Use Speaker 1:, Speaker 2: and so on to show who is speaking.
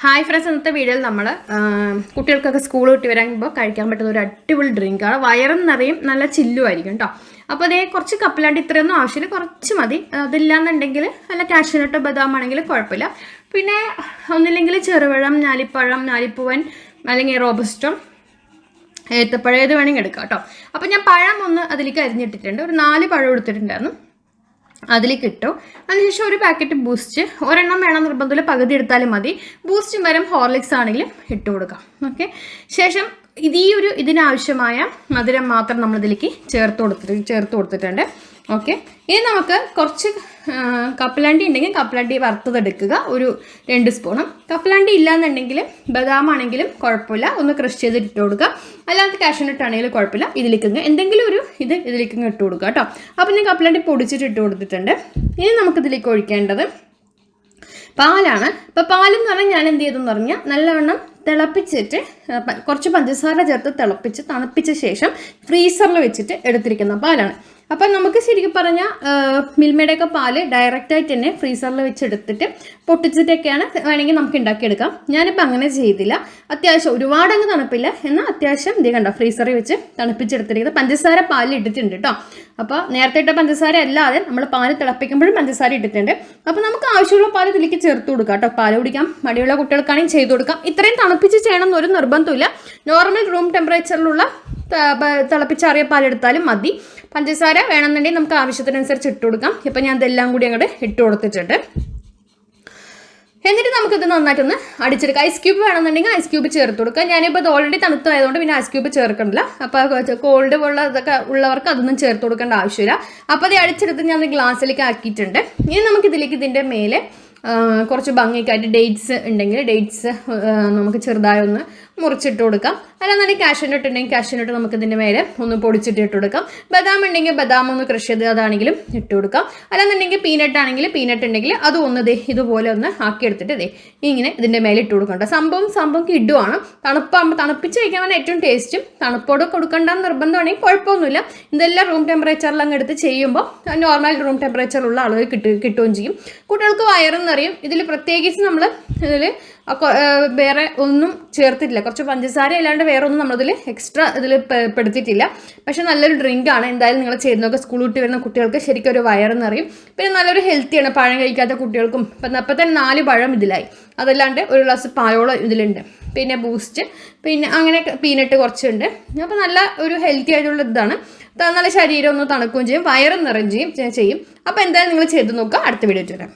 Speaker 1: Hi friends ഇന്നത്തെ വീഡിയോയിൽ നമ്മൾ കുട്ടികൾക്കൊക്കെ സ്കൂൾ വിട്ട് വരുമ്പോൾ കഴിക്കാൻ പറ്റുന്ന ഒരു അടിപൊളി ഡ്രിങ്കാണ് വയറും നിറയും നല്ല ചില്ലുമായിരിക്കും കേട്ടോ അപ്പോൾ അതേ കുറച്ച് കപ്പലാണ്ട് ഇത്രയൊന്നും ആവശ്യമില്ല. കുറച്ച് മതി. അതില്ലാന്നുണ്ടെങ്കിൽ നല്ല കാഷ്യൂനട്ടോ ബദാം ആണെങ്കിൽ കുഴപ്പമില്ല. പിന്നെ ഒന്നില്ലെങ്കിൽ ചെറുപഴം ഞാലിപ്പഴം ഞാലിപ്പൂവൻ അല്ലെങ്കിൽ റോബസ്റ്റോ ഏത്തപ്പഴം ഏത് വേണമെങ്കിൽ എടുക്കാം കേട്ടോ അപ്പോൾ ഞാൻ പഴം ഒന്ന് അതിലേക്ക് അരിഞ്ഞിട്ടിട്ടുണ്ട്. ഒരു നാല് പഴം എടുത്തിട്ടുണ്ടായിരുന്നു. അതിലേക്ക് ഇട്ടു അതിനുശേഷം ഒരു പാക്കറ്റ് ബൂസ്റ്റ് ഒരെണ്ണം വേണം നിർബന്ധമില്ല പകുതി എടുത്താലും മതി. ബൂസ്റ്റും വരും ഹോർലിക്സ് ആണെങ്കിലും ഇട്ട് കൊടുക്കാം. ഓക്കെ? ശേഷം ഇത് ഈ ഒരു ഇതിനാവശ്യമായ മധുരം മാത്രം നമ്മളിതിലേക്ക് ചേർത്ത് കൊടുത്തിട്ട് ചേർത്ത് കൊടുത്തിട്ടുണ്ട്. ഓക്കെ ഇനി നമുക്ക് കുറച്ച് കപ്പലാണ്ടി ഉണ്ടെങ്കിൽ കപ്പലണ്ടി വറുത്തതെടുക്കുക. ഒരു രണ്ട് സ്പൂണും കപ്പലണ്ടി ഇല്ലാന്നുണ്ടെങ്കിൽ ബദാം ആണെങ്കിലും കുഴപ്പമില്ല. ഒന്ന് ക്രഷ് ചെയ്ത് ഇട്ട് കൊടുക്കുക അല്ലാത്ത കാഷ്യൂനട്ട് ആണെങ്കിലും കുഴപ്പമില്ല. ഇതിലേക്ക് എന്തെങ്കിലും ഒരു ഇത് ഇതിലേക്ക് ഇട്ട് കൊടുക്കുക കേട്ടോ. അപ്പോൾ ഞാൻ കപ്പലണ്ടി പൊടിച്ചിട്ട് ഇട്ട് കൊടുത്തിട്ടുണ്ട്. ഇനി നമുക്കിതിലേക്ക് ഒഴിക്കേണ്ടത് പാലാണ്. ഇപ്പോൾ പാലെന്ന് പറഞ്ഞാൽ ഞാൻ എന്ത് ചെയ്തെന്ന് പറഞ്ഞാൽ നല്ലവണ്ണം തിളപ്പിച്ചിട്ട് കുറച്ച് പഞ്ചസാര ചേർത്ത് തിളപ്പിച്ച് തണുപ്പിച്ച ശേഷം ഫ്രീസറിൽ വെച്ചിട്ട് എടുത്തിരിക്കുന്ന പാലാണ്. അപ്പം നമുക്ക് ശരിക്കും പറഞ്ഞാൽ മിൽമയുടെയൊക്കെ പാൽ ഡയറക്റ്റായിട്ട് തന്നെ ഫ്രീസറിൽ വെച്ചെടുത്തിട്ട് പൊട്ടിച്ചിട്ടൊക്കെയാണ് വേണമെങ്കിൽ നമുക്ക് ഉണ്ടാക്കിയെടുക്കാം. ഞാനിപ്പോൾ അങ്ങനെ ചെയ്തില്ല. അത്യാവശ്യം ഒരുപാട് അങ്ങ് തണുപ്പില്ല. എന്നാൽ അത്യാവശ്യം ഇത് കണ്ടോ ഫ്രീസറിൽ വെച്ച് തണുപ്പിച്ചെടുത്തിരിക്കുന്നത്. പഞ്ചസാര പാലിൽ ഇട്ടിട്ടുണ്ട് കേട്ടോ അപ്പോൾ നേരത്തെ ഇട്ട പഞ്ചസാര അല്ലാതെ നമ്മൾ പാൽ തിളപ്പിക്കുമ്പോഴും പഞ്ചസാര ഇട്ടിട്ടുണ്ട്. അപ്പോൾ നമുക്ക് ആവശ്യമുള്ള പാൽ ഇതിലേക്ക് ചേർത്ത് കൊടുക്കാം കേട്ടോ പാൽ കുടിക്കാം. മടിയുള്ള കുട്ടികൾക്കാണെങ്കിൽ ചെയ്ത് കൊടുക്കാം. ഇത്രയും തണുപ്പിച്ച് ചെയ്യണം എന്നൊരു നിർബന്ധമില്ല നോർമൽ റൂം ടെമ്പറേച്ചറിലുള്ള തിളപ്പിച്ചാറിയ പാലെടുത്താലും മതി. പഞ്ചസാര വേണമെന്നുണ്ടെങ്കിൽ നമുക്ക് ആവശ്യത്തിനനുസരിച്ച് ഇട്ട് കൊടുക്കാം. ഇപ്പം ഞാൻ ഇതെല്ലാം കൂടി അങ്ങോട്ട് ഇട്ട് കൊടുത്തിട്ടുണ്ട്. എന്നിട്ട് നമുക്കിത് നന്നായിട്ടൊന്ന് അടിച്ചെടുക്കാം. ഐസ് ക്യൂബ് വേണമെന്നുണ്ടെങ്കിൽ ഐസ് ക്യൂബ് ചേർത്ത് കൊടുക്കാം. ഞാനിപ്പോൾ ഇത് ഓൾറെഡി തണുത്തായതുകൊണ്ട് പിന്നെ ഐസ് ക്യൂബ് ചേർക്കണില്ല. അപ്പോൾ കോൾഡ് ഉള്ള ഇതൊക്കെ ഉള്ളവർക്ക് അതൊന്നും ചേർത്ത് കൊടുക്കേണ്ട ആവശ്യമില്ല. അപ്പോൾ അത് അടിച്ചെടുത്ത് ഞാൻ ഗ്ലാസ്സിലേക്ക് ആക്കിയിട്ടുണ്ട്. ഇനി നമുക്കിതിലേക്ക് ഇതിന്റെ മേലെ കുറച്ച് ഭംഗിക്കായിട്ട് ഡേറ്റ്സ് ഉണ്ടെങ്കിൽ ഡേറ്റ്സ് നമുക്ക് ചെറുതായി ഒന്ന് മുറിച്ചിട്ട് കൊടുക്കാം. അല്ലാന്നുണ്ടെങ്കിൽ കാഷ്യനട്ട് ഉണ്ടെങ്കിൽ കാഷ്യനട്ട് നമുക്ക് ഇതിന്റെ മേലെ ഒന്ന് പൊടിച്ചിട്ട് ഇട്ട് കൊടുക്കാം. ബദാം ഉണ്ടെങ്കിൽ ബദാം ഒന്ന് ക്രഷ് ചെയ്ത് അതാണെങ്കിലും ഇട്ട് കൊടുക്കാം. അല്ലാന്നുണ്ടെങ്കിൽ പീനട്ട് ആണെങ്കിൽ പീനട്ട് ഉണ്ടെങ്കിൽ അത് ഒന്ന് ദേ ഇതുപോലെ ഒന്ന് ആക്കിയെടുത്തിട്ട് ദേ ഇങ്ങനെ ഇതിന്റെ മേലെ ഇട്ട് കൊടുക്കണ്ട സംഭവം സംഭവം കിഡുവാണ് തണുപ്പാകുമ്പോൾ തണുപ്പിച്ച് കഴിക്കാൻ ഏറ്റവും ടേസ്റ്റും തണുപ്പോട് കൊടുക്കേണ്ടെന്ന് നിർബന്ധമാണെങ്കിൽ കുഴപ്പമൊന്നുമില്ല. ഇതെല്ലാം റൂം ടെമ്പറേച്ചറിൽ അങ്ങ് എടുത്ത് ചെയ്യുമ്പോൾ നോർമൽ റൂം ടെമ്പറേച്ചറിലുള്ള ആളുകൾ കിട്ടു കിട്ടുകയും ചെയ്യും. കുട്ടികൾക്ക് വയറും നിറയും ഇതിൽ പ്രത്യേകിച്ച് നമ്മൾ ഇതിൽ വേറെ ഒന്നും ചേർത്തിട്ടില്ല. കുറച്ച് പഞ്ചസാര അല്ലാണ്ട് വേറെ ഒന്നും നമ്മളിതിൽ എക്സ്ട്രാ ഇതിൽ പെടുത്തിയിട്ടില്ല. പക്ഷെ നല്ലൊരു ഡ്രിങ്കാണ് എന്തായാലും നിങ്ങൾ ചേരുന്നൊക്കെ സ്കൂൾ വിട്ട് വരുന്ന കുട്ടികൾക്ക് ശരിക്കും ഒരു വയറെന്നറിയും. നിറയും പിന്നെ നല്ലൊരു ഹെൽത്തിയാണ് പഴം കഴിക്കാത്ത കുട്ടികൾക്കും. ഇപ്പം അപ്പം തന്നെ നാല് പഴം ഇതിലായി. അതല്ലാണ്ട് ഒരു ഗ്ലാസ് പായോളം ഇതിലുണ്ട്. പിന്നെ ബൂസ്റ്റ് പിന്നെ അങ്ങനെ പീനട്ട് കുറച്ചുണ്ട്. അപ്പോൾ നല്ല ഒരു ഹെൽത്തി ആയിട്ടുള്ള ഇതാണ്. നല്ല ശരീരം ഒന്ന് തണുക്കുകയും ചെയ്യും. വയറും നിറയും ചെയ്യും. ചെയ്യും അപ്പോൾ എന്തായാലും നിങ്ങൾ ചെയ്ത് നോക്കുക അടുത്ത വീഡിയോ വരാം.